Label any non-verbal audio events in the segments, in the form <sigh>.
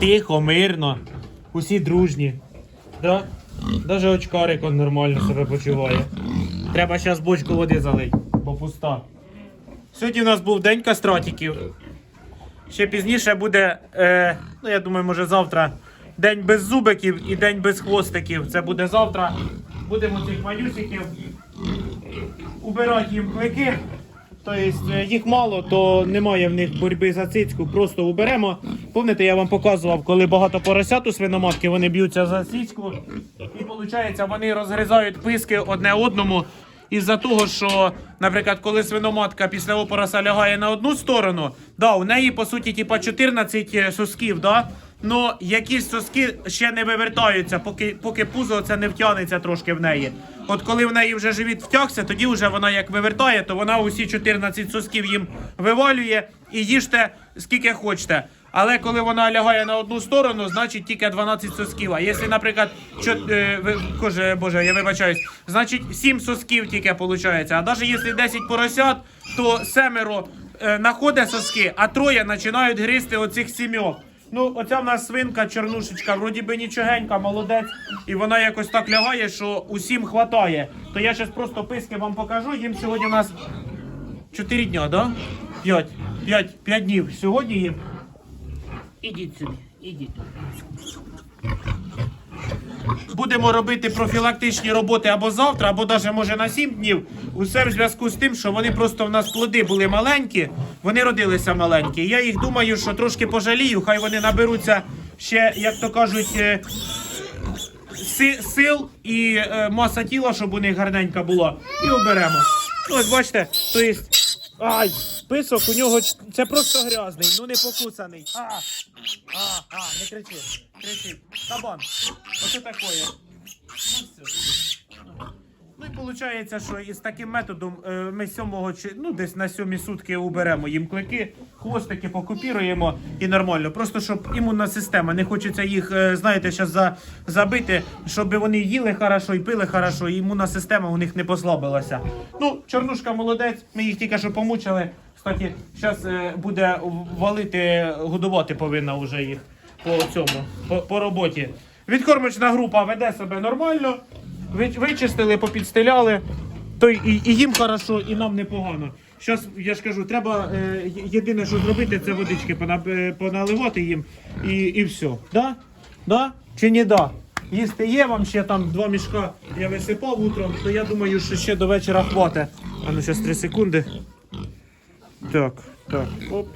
тихо, мирно, усі дружні. Да? Даже очкарик он нормально себе почуває. Треба зараз бочку води залити, бо пуста. Сьогодні у нас був день кастратиків. Ще пізніше буде, е, ну я думаю, може завтра день без зубиків і день без хвостиків. Це буде завтра. Будемо цих малюсиків убирати їм клики. Тобто е, їх мало, то немає в них боротьби за цицьку, просто уберемо. Пам'ятаєте, я вам показував, коли багато поросят у свиноматки, вони б'ються за цицьку. І виходить, вони розгризають писки одне одному. Із-за того, що, наприклад, коли свиноматка після опороса лягає на одну сторону, да, у неї по суті типа 14 сосків, да? Ну, якісь соски ще не вивертаються, поки, поки пузо це не втягнеться трошки в неї. От коли в неї вже живіт втягся, тоді вже вона як вивертає, то вона усі 14 сосків їм вивалює і їжте скільки хочете. Але коли вона лягає на одну сторону, значить тільки 12 сосків. А якщо, наприклад, чо, е, коже, боже, я вибачаюсь, значить 7 сосків тільки виходить. А навіть якщо 10 поросят, то семеро е, находить соски, а троє починають гризти оцих сімьох. Ну, оця в нас свинка, чорнушечка, вроді би нічогенька, молодець, і вона якось так лягає, що усім хватає. То я зараз просто писки вам покажу. Їм сьогодні у нас 4 дня, да? 5. 5, 5 днів. Сьогодні їм. Ідіть сюди, ідіть. Будемо робити профілактичні роботи або завтра, або навіть може на 7 днів. Усе в зв'язку з тим, що вони просто в нас плоди були маленькі, вони родилися маленькі. Я їх думаю, що трошки пожалію, хай вони наберуться ще, як то кажуть, е, си- сил і е, маса тіла, щоб у них гарненька була. І оберемо. Ось бачите, то є. Ай, писок у нього це просто грязний, ну не покусаний. А, а, а, не кричи, кричи. Кабан. Оце таке. Ну, все. Ну і виходить, що із таким методом е, ми сьомого чи ну десь на сьомі сутки уберемо їм клики, хвостики покупіруємо і нормально. Просто щоб імунна система, не хочеться їх, е, знаєте, зараз за, забити, щоб вони їли хорошо і пили хорошо, і імунна система у них не послабилася. Ну, чорнушка молодець, ми їх тільки що помучили. Кстати, зараз буде валити, годувати повинна вже їх по цьому, по, по роботі. Відкормочна група веде себе нормально. Ви- Вичистили, попідстеляли, то і, і їм хорошо, і нам непогано. Зараз я ж кажу, треба е, єдине, що зробити, це водички е, поналивати їм і, і все. Да? Да? Чи не да? Їсти є вам ще там два мішка я висипав утром, то я думаю, що ще до вечора хватить. А ну зараз 3 секунди. Так, так, оп.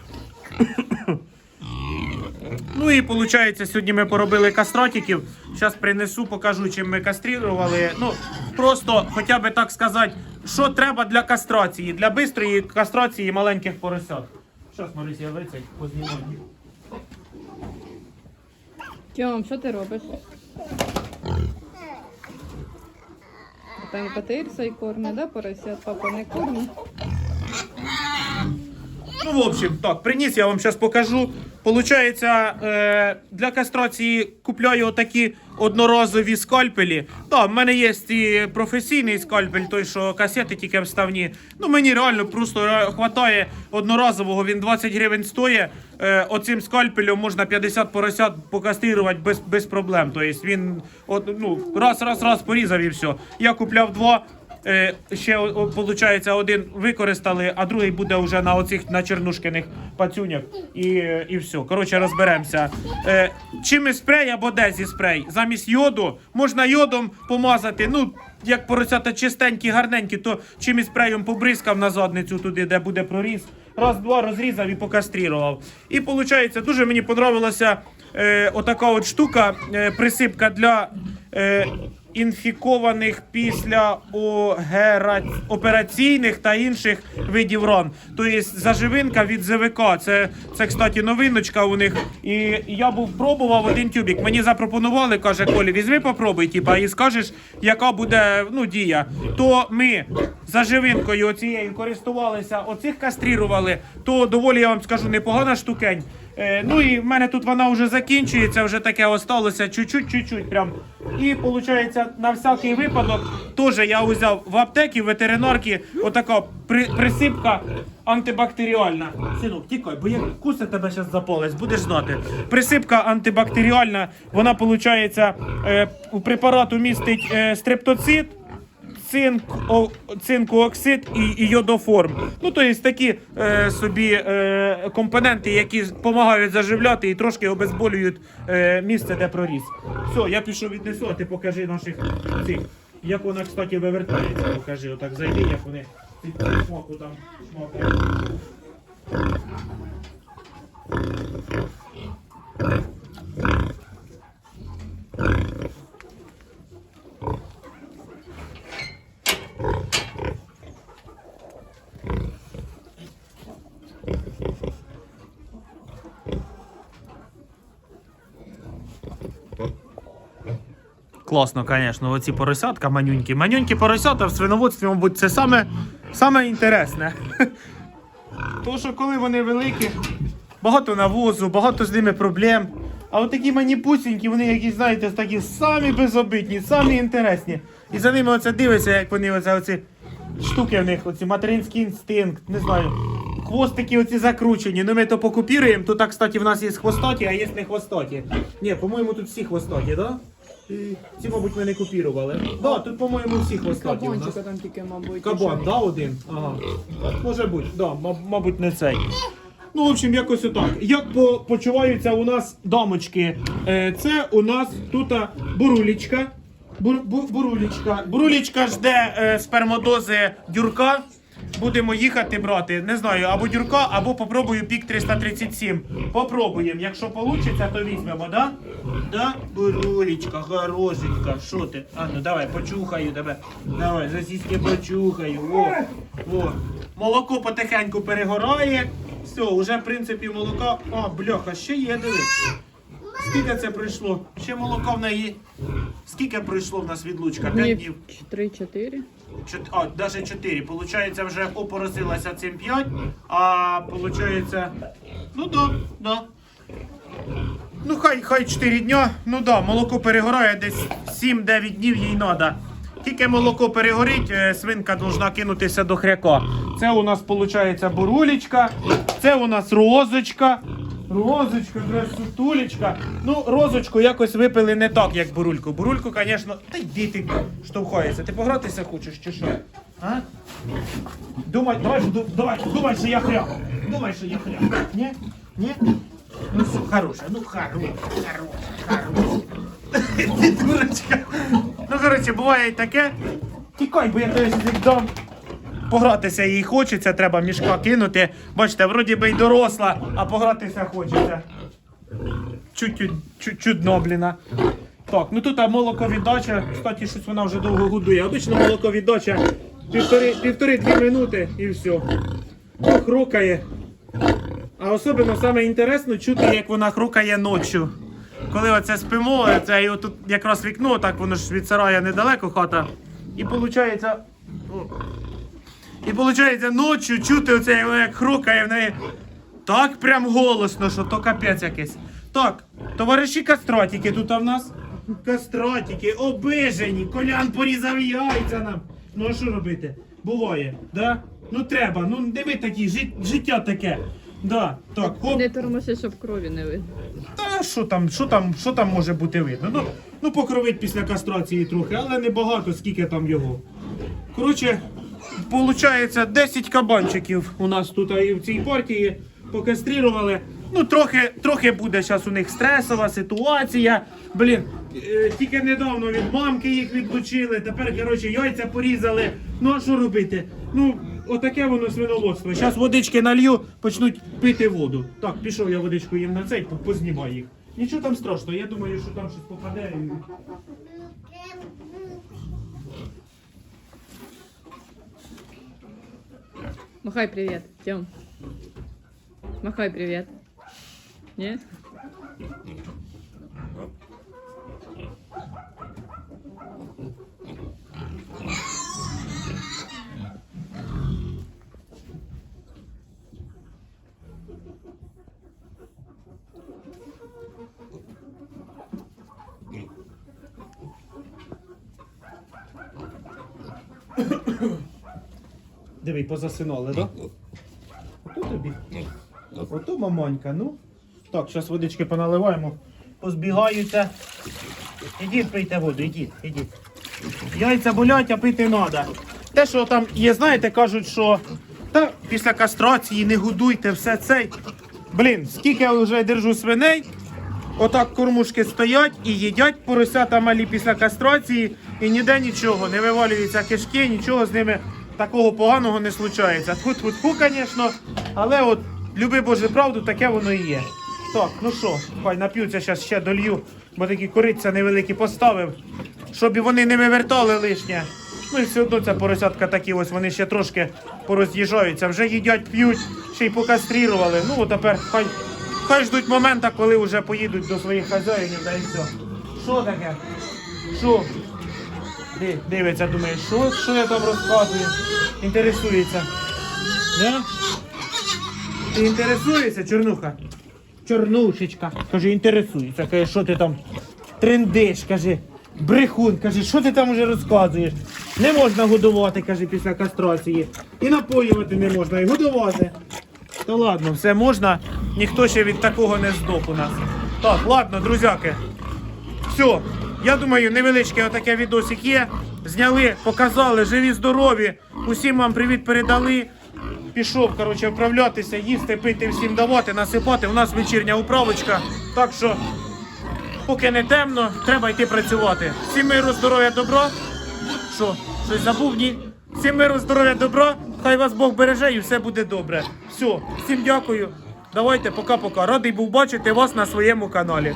Ну і виходить, сьогодні ми поробили кастратиків. Зараз принесу, покажу, чим ми кастрували. Ну, просто хоча б так сказати, що треба для кастрації, для швидкої кастрації маленьких поросят. Зараз, Марися, я вицей, познімаю. Тьом, що ти робиш? Там котирся і корме, да, поросят? Папа не корме. Ну, в общем, так, приніс, я вам зараз покажу. Получається, е, для кастрації купляю отакі одноразові скальпелі. Так, в мене є і професійний скальпель, той, що касети тільки вставні. Ну, мені реально просто хватає одноразового, він 20 гривень стоїть. Е, оцим скальпелем можна 50 поросят покаструвати без, без проблем. Тобто він от, ну, раз, раз, раз порізав і все. Я купляв два. Е, ще виходить, один використали, а другий буде вже на оцих на чернушкиних пацюнях. І, і все. Коротше, розберемося. Е, чим спрей або дезі спрей. Замість йоду можна йодом помазати. Ну, як поросята чистенькі, гарненькі, то чим і спреєм побризкав на задницю туди, де буде проріз. Раз-два розрізав і покастрірував. І виходить, дуже мені подобалася е, отака от штука, е, присипка для. Е, інфікованих після операційних та інших видів ран. Тобто заживинка від ЗВК. Це, це, кстати, новиночка у них. І я був пробував один тюбік. Мені запропонували, каже Колі, візьми, попробуй, типа, і скажеш, яка буде ну, дія. То ми заживинкою оцією користувалися, оцих кастрірували, то доволі я вам скажу непогана штукень. Е, ну і в мене тут вона вже закінчується, вже таке осталося чуть-чуть, прям. І виходить, на всякий випадок теж я взяв в аптекі, в ветеринарки, отака при, присипка антибактеріальна. Синок, тікай, бо як куси тебе зараз за палець, будеш знати. Присипка антибактеріальна, вона виходить, е, у препарату містить е, стрептоцит цинк, о, цинкооксид і, і йодоформ. Ну, тобто такі е, собі е, компоненти, які допомагають заживляти і трошки обезболюють е, місце, де проріс. Все, я пішов віднесу, а ти покажи наших цих. Як вона, кстати, вивертається, покажи. Отак зайди, як вони під там шмакають. Класно, звісно, оці поросятка манюнькі. Манюнькі поросята в свиноводстві, мабуть, це саме, саме інтересне. <laughs> Тому що коли вони великі, багато навозу, багато з ними проблем. А от такі маніпусінькі, вони якісь, знаєте, такі самі безобидні, самі інтересні. І за ними оце дивиться, як вони оце, оці штуки в них, оці материнський інстинкт, не знаю. Хвостики оці закручені. Ну ми то покупіруємо. Тут, так, кстати, в нас є хвостаті, а є не хвостаті. Ні, по-моєму, тут всі хвостаті, так? Да? Ці, мабуть, ми не купірували. Да, тут, по-моєму, всі хвостаті у нас. Кабанчика там тільки, мабуть. Кабан, да, один? Ага. Може бути, да, мабуть, не цей. Ну, в общем, якось отак. Як по- почуваються у нас дамочки? Е, це у нас тут бурулічка. Бур, бу, бурулічка. Бурулічка жде е, спермодози дюрка. Будемо їхати брати. Не знаю, або дюрка, або попробую пік 337. Попробуємо. Якщо вийде, то візьмемо, да? Да? Бурулічка, хорошенька. Що ти? А ну давай, почухаю тебе. Давай, засіськи почухаю. О, о. Молоко потихеньку перегорає. Все, вже в принципі молока. А, бляха, ще є, диви. Скільки це пройшло? Ще молока в неї. Скільки пройшло в нас відлучка? П'ять днів. 3-4. Чот... А, навіть 4. Получається, вже опоросилася цим 5, а получається. Ну да, да. Ну, хай, хай 4 дня. Ну да, молоко перегорає десь 7-9 днів їй треба. Тільки молоко перегорить, е, свинка должна кинутися до хряка. Це у нас виходить бурулечка, це у нас розочка. Розочка, красотулечка. Ну, розочку якось випили не так, як бурульку. Бурульку, звісно, та йди ти штовхаєшся. Ти погратися хочеш чи що? А? Думай, давай, ду- давай, думай, що я хряк. Думай, що я хряк. Ні? Ні? Ну все, хороша, ну хороша, хороша, хороша. <laughs> Ти дурочка. Ну, коротше, буває і таке. Тікай, бо я тобі дам. Погратися їй хочеться, треба мішка кинути. Бачите, вроді би й доросла, а погратися хочеться. Чуть-чуть, чуть. Так, ну тут молоковіддача, кстати, щось вона вже довго годує. Обично молоковіддача півтори, півтори-дві минути і все. Хрукає. А особливо саме інтересно чути, як вона хрукає ночі. Коли оце спимо, це і отут якраз вікно, так воно ж від сарая недалеко хата. І виходить. І виходить, ночі чути оце, як вона як хрукає в неї. Так прям голосно, що то капець якийсь. Так, товариші кастратики тут в нас. Кастратики, обижені, колян порізав яйця нам. Ну а що робити? Буває, да? Ну треба, ну не ми такі, жит- життя таке. Да, так, хоп. Не тормози, щоб крові не видно. Та що там, що там, що там може бути видно? Ну, ну покровить після кастрації трохи, але не багато, скільки там його. Коротше, виходить, 10 кабанчиків у нас тут і в цій партії покастрірували. Ну, трохи, трохи буде зараз у них стресова ситуація. Блін, е, тільки недавно від мамки їх відлучили, тепер, коротше, яйця порізали. Ну а що робити? Ну, отаке воно свиноводство. Зараз водички налью, почнуть пити воду. Так, пішов я водичку їм на цей, познімай їх. Нічого там страшного, я думаю, що там щось попаде. Махай привет, Тём. Махай привет. Нет? <coughs> Диви, позасинули, так? Да? Ото тобі. Ото мамонька, ну. Так, зараз водички поналиваємо. Позбігаються. Ідіть, пийте воду, ідіть, ідіть. Яйця болять, а пити треба. Те, що там є, знаєте, кажуть, що та після кастрації не годуйте все цей. Блін, скільки я вже держу свиней, отак кормушки стоять і їдять поросята малі після кастрації, і ніде нічого, не вивалюються кишки, нічого з ними такого поганого не случається. Тьфу-тьфу-тьфу, звісно, але от люби Боже правду, таке воно і є. Так, ну що, хай нап'ються, зараз ще долью, бо такі кориця невеликі поставив, щоб вони не вивертали лишнє. Ну і все одно ця поросятка такі ось, вони ще трошки пороз'їжджаються, вже їдять, п'ють, ще й покастрірували. Ну, от тепер хай, хай ждуть момента, коли вже поїдуть до своїх хазяїнів, да і все. Що таке? Що? Ди- Дивиться, думає, що, що я там розказую? Інтересується. Да? Ти інтересуєшся, Чорнуха? Чорнушечка. Каже, інтересується. Каже, що ти там трендиш, каже, брехун, каже, що ти там уже розказуєш? Не можна годувати, каже, після кастрації. І напоювати не можна, і годувати. Та ладно, все можна, ніхто ще від такого не здох у нас. Так, ладно, друзяки. Все, я думаю, невеличке отаке відосик є. Зняли, показали, живі, здорові. Усім вам привіт передали. Пішов, коротше, вправлятися, їсти, пити, всім давати, насипати. У нас вечірня управочка. Так що, поки не темно, треба йти працювати. Всім миру, здоров'я, добра. Що, щось забув? Ні? Всім миру, здоров'я, добра. Хай вас Бог береже і все буде добре. Все, всім дякую. Давайте, пока-пока. Радий був бачити вас на своєму каналі.